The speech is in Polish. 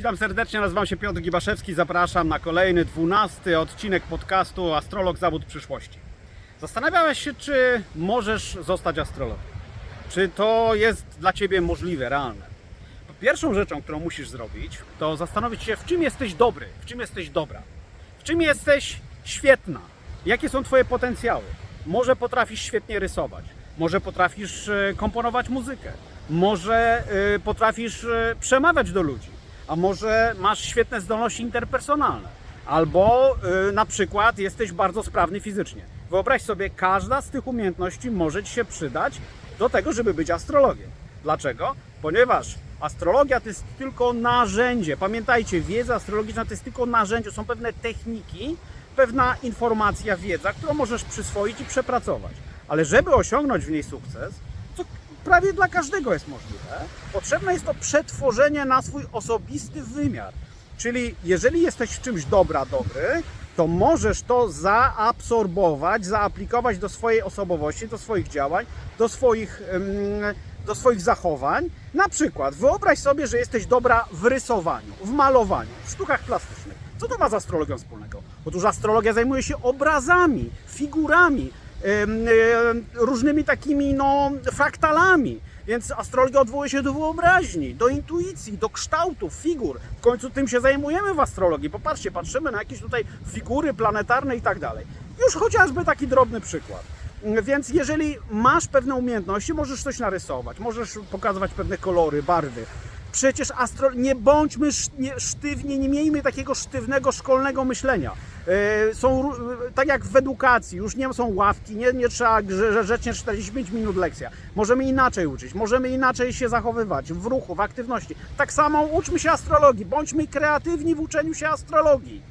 Witam serdecznie, nazywam się Piotr Gibaszewski, zapraszam na kolejny, dwunasty odcinek podcastu Astrolog Zawód Przyszłości. Zastanawiałeś się, czy możesz zostać astrologiem? Czy to jest dla Ciebie możliwe, realne? Pierwszą rzeczą, którą musisz zrobić, to zastanowić się, w czym jesteś dobry, w czym jesteś dobra, w czym jesteś świetna, jakie są Twoje potencjały. Może potrafisz świetnie rysować, może potrafisz e, komponować muzykę, może e, potrafisz e, przemawiać do ludzi, a może masz świetne zdolności interpersonalne, albo e, na przykład jesteś bardzo sprawny fizycznie. Wyobraź sobie, każda z tych umiejętności może Ci się przydać do tego, żeby być astrologiem. Dlaczego? Ponieważ astrologia to jest tylko narzędzie. Pamiętajcie, wiedza astrologiczna to jest tylko narzędzie. Są pewne techniki, pewna informacja, wiedza, którą możesz przyswoić i przepracować. Ale żeby osiągnąć w niej sukces, prawie dla każdego jest możliwe, potrzebne jest to przetworzenie na swój osobisty wymiar. Czyli jeżeli jesteś w czymś dobra, dobry, to możesz to zaabsorbować, zaaplikować do swojej osobowości, do swoich działań, do swoich, do swoich zachowań. Na przykład wyobraź sobie, że jesteś dobra w rysowaniu, w malowaniu, w sztukach plastycznych. Co to ma z astrologią wspólnego? Otóż astrologia zajmuje się obrazami, figurami, różnymi takimi no, fraktalami. Więc astrologia odwołuje się do wyobraźni, do intuicji, do kształtów, figur. W końcu tym się zajmujemy w astrologii. Popatrzcie, patrzymy na jakieś tutaj figury planetarne i tak dalej. Już chociażby taki drobny przykład. Więc jeżeli masz pewne umiejętności, możesz coś narysować, możesz pokazywać pewne kolory, barwy. Przecież astro... nie bądźmy sztywni, nie miejmy takiego sztywnego szkolnego myślenia. Yy, są yy, tak jak w edukacji, już nie są ławki, nie, nie trzeba grze- grzecznie 45 minut lekcja. Możemy inaczej uczyć, możemy inaczej się zachowywać w ruchu, w aktywności. Tak samo uczmy się astrologii, bądźmy kreatywni w uczeniu się astrologii.